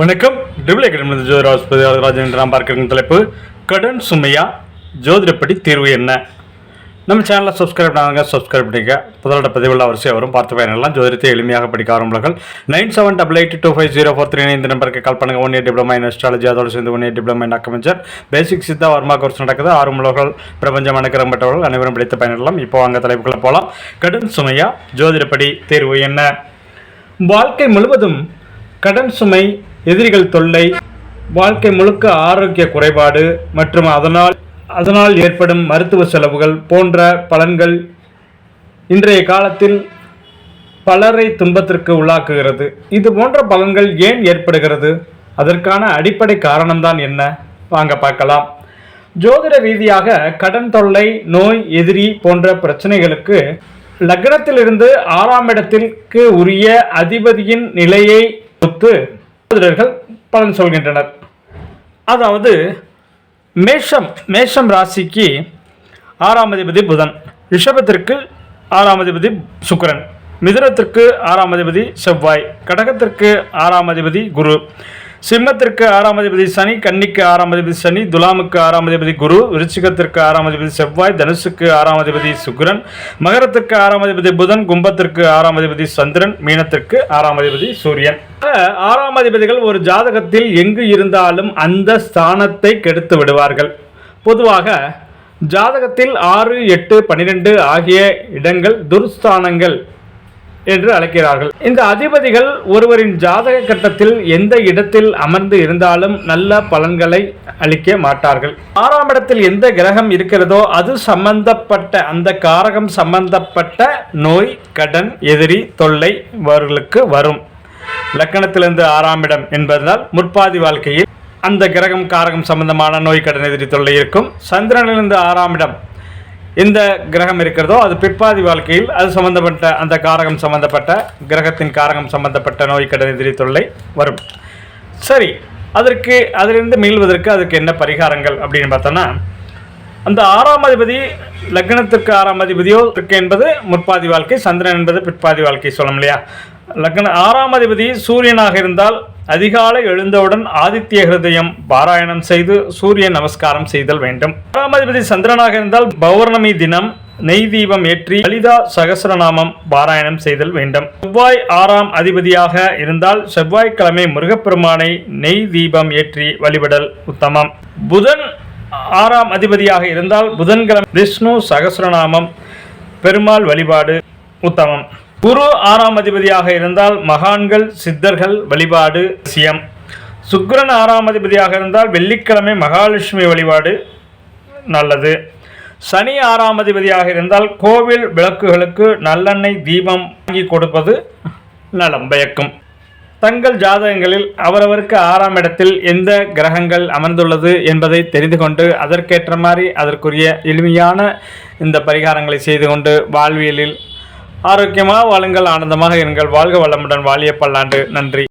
வணக்கம். டிபிள் அகாடமி ஜோதிராஜ் ராஜன் என்று நாம் பார்க்கிற தலைப்பு கடன் சுமையா? ஜோதிடப்படி தீர்வு என்ன? நம்ம சேனலை சப்ஸ்கிரைப் பண்ணாங்க சப்ஸ்கிரைப் பண்ணிக்க புதலோட பதிவுள்ள வரிசையாக வரும். பார்த்து பயனெல்லாம் ஜோதிடத்தை எளிமையாக படிக்க ஆரம்பர்கள் nine seven double eight two five zero four three இந்த நம்பருக்கு கால் பண்ணுங்க. One year diploma in astrology அதோடு சேர்ந்து one year diploma in acupuncture basic siddha varma course நடக்குது. ஆறு பிரபஞ்சம் பிரபஞ்சம் அனுக்கிரம்பட்டவர்கள் அனைவரும் படித்து பயனிடலாம் இப்போ அங்கே தலைப்புக்குள்ள போகலாம் கடன் சுமையா? ஜோதிடப்படி தீர்வு என்ன? வாழ்க்கை முழுவதும் கடன் சுமை எதிரிகள் தொல்லை வாழ்க்கை முழுக்க ஆரோக்கிய குறைபாடு மற்றும் அதனால் அதனால் ஏற்படும் மருத்துவ செலவுகள் போன்ற பலன்கள் இன்றைய காலத்தில் பலரை துன்பத்திற்கு உள்ளாக்குகிறது. இது போன்ற பலன்கள் ஏன் ஏற்படுகிறது? அதற்கான அடிப்படை காரணம்தான் என்ன? வாங்க பார்க்கலாம். ஜோதிட ரீதியாக கடன் தொல்லை நோய் எதிரி போன்ற பிரச்சனைகளுக்கு லக்னத்திலிருந்து ஆறாம் இடத்திற்கு உரிய அதிபதியின் நிலையை ஒத்து ஜோதிடர்கள் பலன் சொல்கின்றனர். அதாவது மேஷம் மேஷம் ராசிக்கு ஆறாம் அதிபதி புதன் ரிஷபத்திற்கு ஆறாம் அதிபதி சுக்கரன் மிதுனத்திற்கு ஆறாம் அதிபதி செவ்வாய் கடகத்திற்கு ஆறாம் அதிபதி குரு. சிம்மத்திற்கு ஆறாம் அதிபதி சனி கன்னிக்கு ஆறாம் அதிபதி சனி துலாமுக்கு ஆறாம் அதிபதி குரு விருச்சிகத்திற்கு ஆறாம் அதிபதி செவ்வாய் தனுசுக்கு ஆறாம் அதிபதி சுக்ரன் மகரத்திற்கு ஆறாம் அதிபதி புதன் கும்பத்திற்கு ஆறாம் அதிபதி சந்திரன் மீனத்திற்கு ஆறாம் அதிபதி சூரியன். ஆறாம் அதிபதிகள் ஒரு ஜாதகத்தில் எங்கு இருந்தாலும் அந்த ஸ்தானத்தை கெடுத்து விடுவார்கள். பொதுவாக ஜாதகத்தில் ஆறு எட்டு பன்னிரெண்டு ஆகிய இடங்கள் துர்ஸ்தானங்கள் என்று அழைக்கிறார்கள். இந்த அதிபதிகள் ஒருவரின் ஜாதக கட்டத்தில் எந்த இடத்தில் அமர்ந்து இருந்தாலும் நல்ல பலன்களை அளிக்க மாட்டார்கள். ஆறாம் இடத்தில் எந்த கிரகம் இருக்கிறதோ அது சம்பந்தப்பட்ட அந்த காரகம் சம்பந்தப்பட்ட நோய் கடன் எதிரி தொல்லை இவர்களுக்கு வரும். லக்கணத்திலிருந்து ஆறாம் இடம் என்பதனால் முற்பாதி வாழ்க்கையில் அந்த கிரகம் காரகம் சம்பந்தமான நோய் கடன் எதிரி தொல்லை இருக்கும். சந்திரனிலிருந்து ஆறாம் இடம் எந்த கிரகம் இருக்கிறதோ அது பிற்பாதி வாழ்க்கையில் அது சம்பந்தப்பட்ட அந்த காரகம் சம்பந்தப்பட்ட கிரகத்தின் காரகம் சம்பந்தப்பட்ட நோய் கடன் எதிரி தொல்லை வரும். சரி அதற்கு அதிலிருந்து மீள்வதற்கு அதுக்கு என்ன பரிகாரங்கள் அப்படின்னு பார்த்தோன்னா அந்த ஆறாம் அதிபதி லக்னத்திற்கு ஆறாம் அதிபதியோ இருக்கு என்பது முற்பாதி வாழ்க்கை சந்திரன் என்பது பிற்பாதி வாழ்க்கை சொல்லணும் இல்லையா? லக்ன ஆறாம் அதிபதி சூரியனாக இருந்தால் அதிகாலை எழுந்தவுடன் ஆதித்ய ஹிருதயம் பாராயணம் செய்து சூரிய நமஸ்காரம் செய்தல் வேண்டும். பராமதிபதி அதிபதி சந்திரனாக இருந்தால் பௌர்ணமி தினம் நெய் தீபம் ஏற்றி லலிதா சகசரநாமம் பாராயணம் செய்தல் வேண்டும். செவ்வாய் ஆறாம் அதிபதியாக இருந்தால் செவ்வாய்க்கிழமை முருகப்பெருமானை நெய் தீபம் ஏற்றி வழிபடல் உத்தமம். புதன் ஆறாம் அதிபதியாக இருந்தால் புதன்கிழமை விஷ்ணு சகசரநாமம் பெருமாள் வழிபாடு உத்தமம். குரு ஆறாம் அதிபதியாக இருந்தால் மகான்கள் சித்தர்கள் வழிபாடு சியம். சுக்கிரன் ஆறாம் அதிபதியாக இருந்தால் வெள்ளிக்கிழமை மகாலட்சுமி வழிபாடு நல்லது. சனி ஆறாம் அதிபதியாக இருந்தால் கோவில் விளக்குகளுக்கு நல்லெண்ணெய் தீபம் வாங்கி கொடுப்பது நலம் பயக்கும். தங்கள் ஜாதகங்களில் அவரவருக்கு ஆறாம் இடத்தில் எந்த கிரகங்கள் அமர்ந்துள்ளது என்பதை தெரிந்து கொண்டு அதற்கேற்ற மாதிரி அதற்குரிய எளிமையான இந்த பரிகாரங்களை செய்து கொண்டு வாழ்வியலில் ஆரோக்கியமாக வாழுங்கள் ஆனந்தமாக எங்கள் வாழ்க வளமுடன் வாழிய பல்லாண்டு நன்றி.